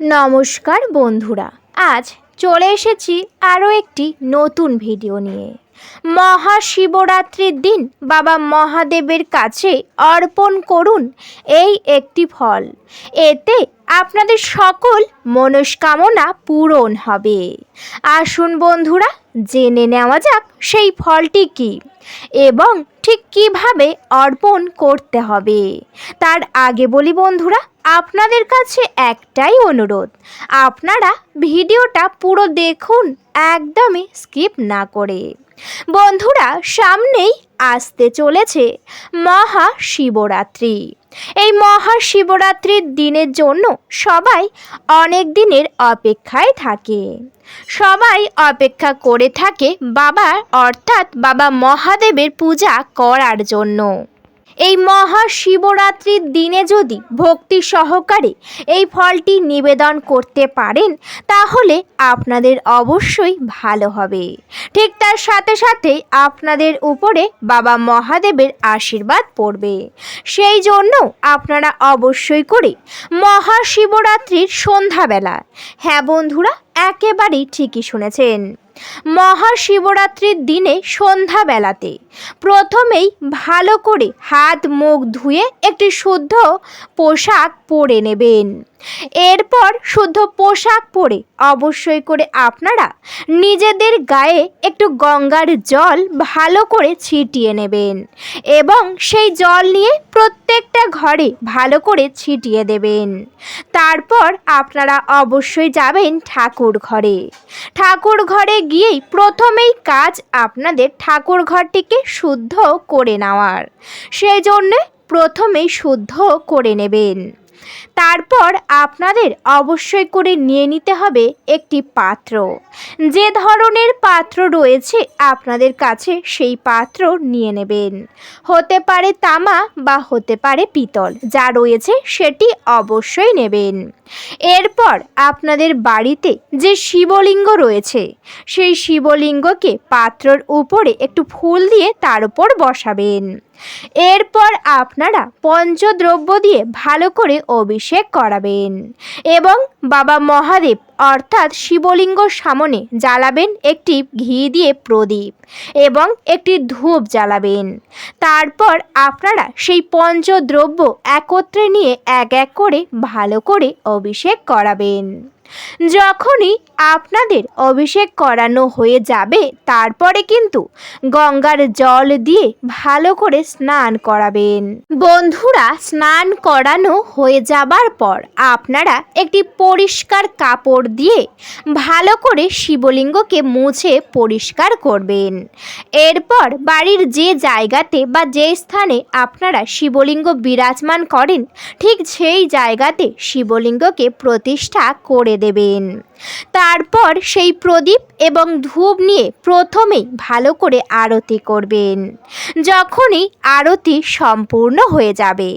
নমস্কার বন্ধুরা আজ চলে এসেছি আরও একটি নতুন ভিডিও নিয়ে। মহাশিবরাত্রির দিন বাবা মহাদেবের কাছে অর্পণ করুন এই একটি ফল। এতে আপনাদের সকল মনস্কামনা পূরণ হবে। আসুন বন্ধুরা, জেনে নেওয়া যাক সেই ফলটি কি এবং ঠিক কীভাবে অর্পণ করতে হবে। তার আগে বলি বন্ধুরা, আপনাদের কাছে একটাই অনুরোধ, আপনারা ভিডিওটা পুরো দেখুন, একদমই স্কিপ না করে। বন্ধুরা, সামনেই আসতে চলেছে মহা শিবরাত্রি এই মহা শিবরাত্রির দিনের জন্য সবাই অনেক দিনের অপেক্ষায় থাকে। সবাই অপেক্ষা করে থাকে বাবা অর্থাৎ বাবা মহাদেবের পূজা করার জন্য। এই মহাশিবরাত্রির দিনে যদি ভক্তি সহকারে এই ফলটি নিবেদন করতে পারেন, তাহলে আপনাদের অবশ্যই ভালো হবে। ঠিক তার সাথে সাথে আপনাদের উপরে বাবা মহাদেবের আশীর্বাদ পড়বে। সেই জন্য আপনারা অবশ্যই করে মহাশিবরাত্রির সন্ধ্যাবেলা। হ্যাঁ বন্ধুরা, একেবারেই ঠিকই শুনেছেন। মহাশিবরাত্রির দিনে সন্ধ্যাবেলাতে। প্রথমেই ভালো করে হাত মুখ ধুয়ে একটি শুদ্ধ পোশাক পরে নেবেন। এরপর শুদ্ধ পোশাক পরে অবশ্যই করে আপনারা নিজেদের গায়ে একটু গঙ্গার জল ভালো করে ছিটিয়ে নেবেন এবং সেই জল নিয়ে প্রত্যেকটা ঘরে ভালো করে ছিটিয়ে দেবেন। তারপর আপনারা অবশ্যই যাবেন ঠাকুর ঘরে। ঠাকুর ঘরে গিয়েই প্রথমেই কাজ আপনাদের ঠাকুর ঘরটিকে শুদ্ধ করে নেওয়ার। সেই জন্যে প্রথমেই শুদ্ধ করে নেবেন। তারপর আপনাদের অবশ্যই করে নিয়ে নিতে হবে একটি পাত্র। যে ধরনের পাত্র রয়েছে আপনাদের কাছে সেই পাত্র নিয়ে নেবেন। হতে পারে তামা বা হতে পারে পিতল, যা রয়েছে সেটি অবশ্যই নেবেন। এরপর আপনাদের বাড়িতে যে শিবলিঙ্গ রয়েছে, সেই শিবলিঙ্গকে পাত্রর উপরে একটু ফুল দিয়ে তার উপর বসাবেন। এরপর আপনারা পঞ্চদ্রব্য দিয়ে ভালো করে অভিষেক করাবেন। এবং বাবা মহাদেব অর্থাৎ শিবলিঙ্গ সামনে জ্বালাবেন একটি ঘি দিয়ে প্রদীপ এবং একটি ধূপ জ্বালাবেন। তারপর আপনারা সেই পঞ্চদ্রব্য একত্রে নিয়ে এক এক করে ভালো করে অভিষেক করাবেন। যখনই আপনাদের অভিষেক করানো হয়ে যাবে, তারপরে কিন্তু গঙ্গার জল দিয়ে ভালো করে স্নান করাবেন। বন্ধুরা, স্নান করানো হয়ে যাবার পর আপনারা একটি পরিষ্কার কাপড় দিয়ে ভালো করে শিবলিঙ্গকে মুছে পরিষ্কার করবেন। এরপর বাড়ির যে জায়গাতে বা যে স্থানে আপনারা শিবলিঙ্গ বিরাজমান করেন, ঠিক সেই জায়গাতে শিবলিঙ্গকে প্রতিষ্ঠা করে দেবেন। তারপর সেই প্রদীপ এবং ধূপ নিয়ে প্রথমেই ভালো করে আরতি করবেন। যখনই আরতি সম্পূর্ণ হয়ে যাবে।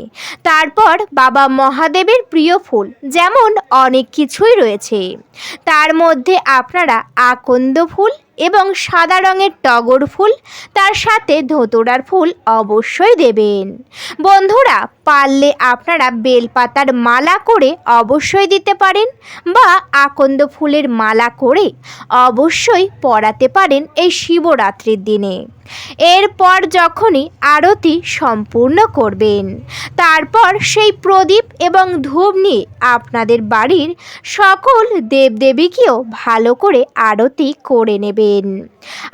তারপর বাবা মহাদেবের প্রিয় ফুল যেমন অনেক কিছুই রয়েছে। তার মধ্যে আপনারা আকন্দ ফুল এবং সাদা রঙের টগর ফুল, তার সাথে ধোতরার ফুল অবশ্যই দেবেন। বন্ধুরা পারলে আপনারা বেলপাতার মালা করে অবশ্যই দিতে পারেন বা আকন্দ ফুলের মালা করে অবশ্যই পরাতে পারেন এই শিবরাত্রির দিনে। এরপর যখনই আরতি সম্পূর্ণ করবেন, তারপর সেই প্রদীপ এবং ধূপ নিয়ে আপনাদের বাড়ির সকল দেবদেবীকেও ভালো করে আরতি করে নেবেন।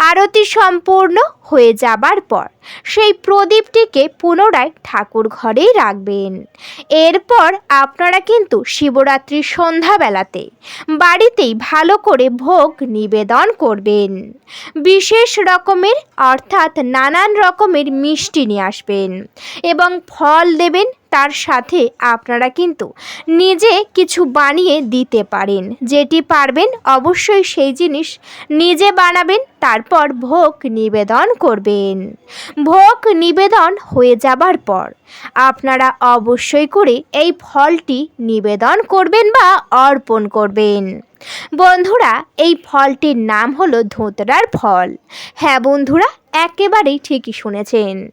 আরতি সম্পূর্ণ হয়ে যাবার পর সেই প্রদীপটিকে পুনরায় ঠাকুর ঘরেই রাখবেন। এরপর আপনারা কিন্তু শিবরাত্রির সন্ধ্যাবেলাতে বাড়িতেই ভালো করে ভোগ নিবেদন করবেন। বিশেষ রকমের, অর্থাৎ নানান রকমের মিষ্টি নিয়ে আসবেন এবং ফল দেবেন তার সাথে আপনারা কিন্তু নিজে কিছু বানিয়ে দিতে পারেন। যেটি পারবেন অবশ্যই সেই জিনিস নিজে বানাবেন, তারপর ভোগ নিবেদন করবেন। ভোগ নিবেদন হয়ে যাবার পর আপনারা অবশ্যই করে এই ফলটি নিবেদন করবেন বা অর্পণ করবেন। বন্ধুরা, এই ফলটির নাম হলো ধোঁতরার ফল। হ্যাঁ বন্ধুরা, একেবারেই ঠিকই শুনেছেন।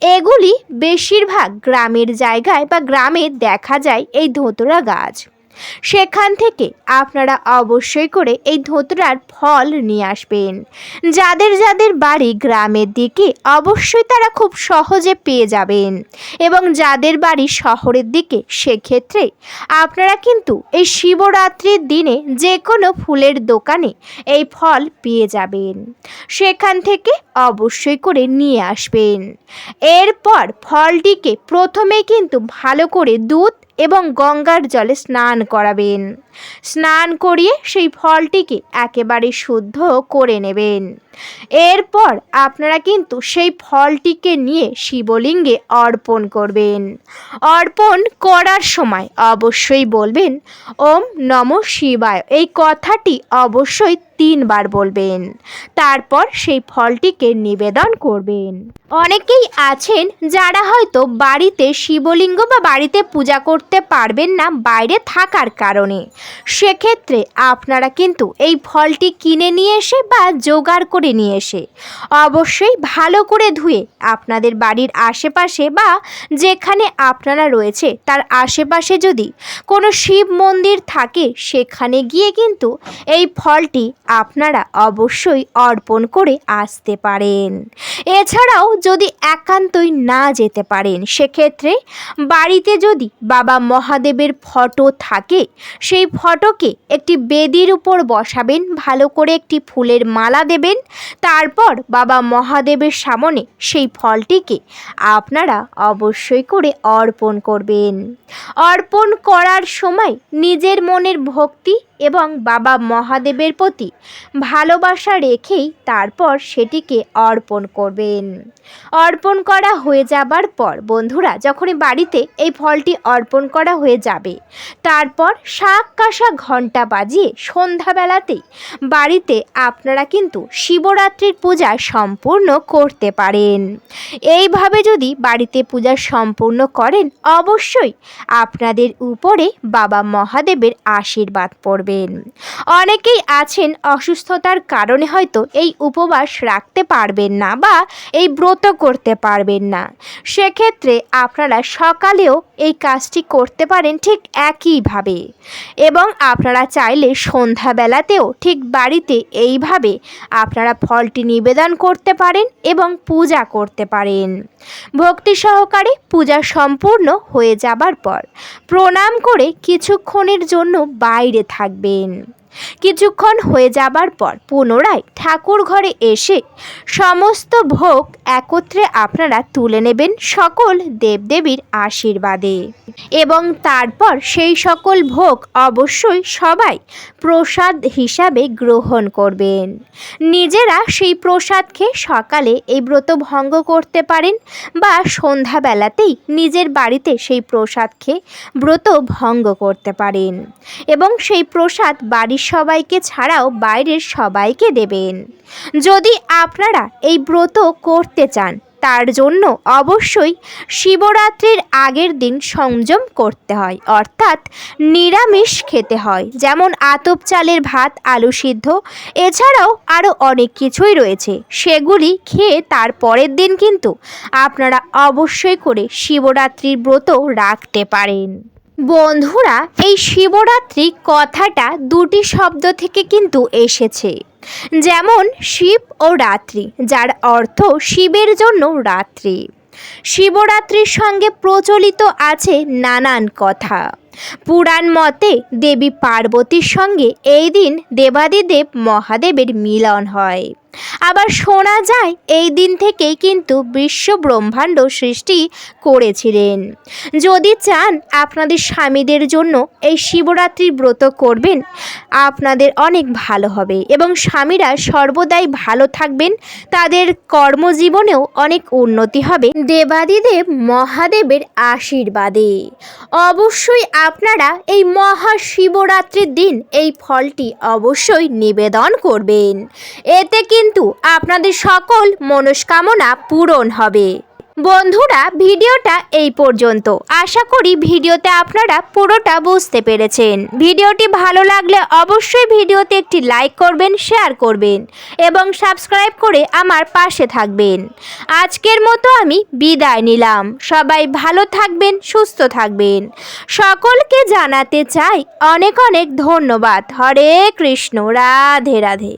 এগুলি বেশিরভাগ গ্রামের জায়গায় বা গ্রামে দেখা যায় এই ধোঁতরা গাছ। সেখান থেকে আপনারা অবশ্যই করে এই ধোতরার ফল নিয়ে আসবেন। যাদের যাদের বাড়ি গ্রামের দিকে অবশ্যই তারা খুব সহজে পেয়ে যাবেন এবং যাদের বাড়ি শহরের দিকে সেক্ষেত্রে আপনারা কিন্তু এই শিবরাত্রির দিনে যে কোনো ফুলের দোকানে এই ফল পেয়ে যাবেন। সেখান থেকে অবশ্যই করে নিয়ে আসবেন। এরপর ফলটিকে প্রথমে কিন্তু ভালো করে দুধ এবং গঙ্গার জলে স্নান করাবেন। স্নান করিয়ে সেই ফলটিকে একেবারে শুদ্ধ করে নেবেন। এরপর আপনারা কিন্তু সেই ফলটিকে নিয়ে শিবলিঙ্গে অর্পণ করবেন। অর্পণ করার সময় অবশ্যই বলবেন, ওম নম শিবায়। এই কথাটি অবশ্যই তিনবার বলবেন। তারপর সেই ফলটিকে নিবেদন করবেন। অনেকেই আছেন যারা হয়তো বাড়িতে শিবলিঙ্গ বা বাড়িতে পূজা করতে পারবেন না বাইরে থাকার কারণে। সেক্ষেত্রে আপনারা কিন্তু এই ফলটি কিনে নিয়ে এসে বা জোগাড় করে নিয়ে এসে অবশ্যই ভালো করে ধুয়ে আপনাদের বাড়ির আশেপাশে বা যেখানে আপনারা রয়েছে তার আশেপাশে যদি কোনো শিব মন্দির থাকে সেখানে গিয়ে কিন্তু এই ফলটি আপনারা অবশ্যই অর্পণ করে আসতে পারেন। এছাড়াও যদি একান্তই না যেতে পারেন, সেক্ষেত্রে বাড়িতে যদি বাবা মহাদেবের ফটো থাকে, সেই ফটোকে একটি বেদির উপর বসাবেন, ভালো করে একটি ফুলের মালা দেবেন, তারপর বাবা মহাদেবের সামনে সেই ফলটিকে আপনারা অবশ্যই করে অর্পণ করবেন। অর্পণ করার সময় নিজের মনের ভক্তি এবং বাবা মহাদেবের প্রতি ভালোবাসা রেখেই তারপর সেটিকে অর্পণ করবেন। অর্পণ করা হয়ে যাবার পর বন্ধুরা, যখনই বাড়িতে এই ফলটি অর্পণ করা হয়ে যাবে, তারপর শাক কাঁসা ঘণ্টা বাজিয়ে সন্ধ্যাবেলাতেই বাড়িতে আপনারা কিন্তু শিবরাত্রির পূজা সম্পূর্ণ করতে পারেন। এইভাবে যদি বাড়িতে পূজা সম্পূর্ণ করেন, অবশ্যই আপনাদের উপরে বাবা মহাদেবের আশীর্বাদ পড়বেন অনেকেই আছেন অসুস্থতার কারণে হয়তো এই উপবাস রাখতে পারবেন না বা এই ব্রত করতে পারবেন না। সেক্ষেত্রে আপনারা সকালেও এই কাজটি করতে পারেন ঠিক একইভাবে। এবং আপনারা চাইলে সন্ধ্যাবেলাতেও ঠিক বাড়িতে এইভাবে আপনারা ফলটি নিবেদন করতে পারেন এবং পূজা করতে পারেন। ভক্তি সহকারে পূজা সম্পূর্ণ হয়ে যাবার পর প্রণাম করে কিছুক্ষণের জন্য বাইরে থাকবেন কিছুক্ষণ হয়ে যাবার পর পুনরায় ঠাকুর ঘরে এসে সমস্ত ভোগ একত্রে আপনারা তুলে নেবেন সকল দেবদেবীর আশীর্বাদে। এবং তারপর সেই সকল ভোগ অবশ্যই সবাই প্রসাদ হিসাবে গ্রহণ করবেন। নিজেরা সেই প্রসাদ খেয়ে সকালে এই ব্রত ভঙ্গ করতে পারেন বা সন্ধ্যাবেলাতেই নিজের বাড়িতে সেই প্রসাদ খেয়ে ব্রত ভঙ্গ করতে পারেন। এবং সেই প্রসাদ বাড়ির সবাইকে ছাড়াও বাইরের সবাইকে দেবেন। যদি আপনারা এই ব্রত করতে চান, তার জন্য অবশ্যই শিবরাত্রির আগের দিন সংযম করতে হয়, অর্থাৎ নিরামিষ খেতে হয়, যেমন আতপ চালের ভাত, আলু সিদ্ধ। এছাড়াও আরও অনেক কিছুই রয়েছে, সেগুলি খেয়ে তার পরের দিন কিন্তু আপনারা অবশ্যই করে শিবরাত্রির ব্রত রাখতে পারেন। বন্ধুরা, এই শিবরাত্রি কথাটা দুটি শব্দ থেকে কিন্তু এসেছে। যেমন, শিব ও রাত্রি, যার অর্থ শিবের জন্য রাত্রি। শিবরাত্রির সঙ্গে প্রচলিত আছে নানান কথা। পুরাণ মতে, দেবী পার্বতীর সঙ্গে এই দিন দেবাদিদেব মহাদেবের মিলন হয়। আবার শোনা যায়, এই দিন থেকেই কিন্তু বিশ্ব ব্রহ্মাণ্ড সৃষ্টি করেছিলেন। যদি চান আপনাদের স্বামীদের জন্য এই শিবরাত্রির ব্রত করবেন, আপনাদের অনেক ভালো হবে এবং স্বামীরা সর্বদাই ভালো থাকবেন, তাদের কর্মজীবনেও অনেক উন্নতি হবে। দেবাদিদেব মহাদেবের আশীর্বাদে। অবশ্যই আপনারা এই মহাশিবরাত্রির দিন এই ফলটি অবশ্যই নিবেদন করবেন। এতে কিন্তু আপনাদের সকল মনস্কামনা পূরণ হবে। বন্ধুরা, ভিডিওটা এই পর্যন্ত। আশা করি ভিডিওতে আপনারা পুরোটা বুঝতে পেরেছেন। ভিডিওটি ভালো লাগলে অবশ্যই ভিডিওতে একটি লাইক করবেন, শেয়ার করবেন এবং সাবস্ক্রাইব করে আমার পাশে থাকবেন। আজকের মতো আমি বিদায় নিলাম। সবাই ভালো থাকবেন, সুস্থ থাকবেন। সকলকে জানাতে চাই অনেক অনেক ধন্যবাদ। হরে কৃষ্ণ, রাধে রাধে।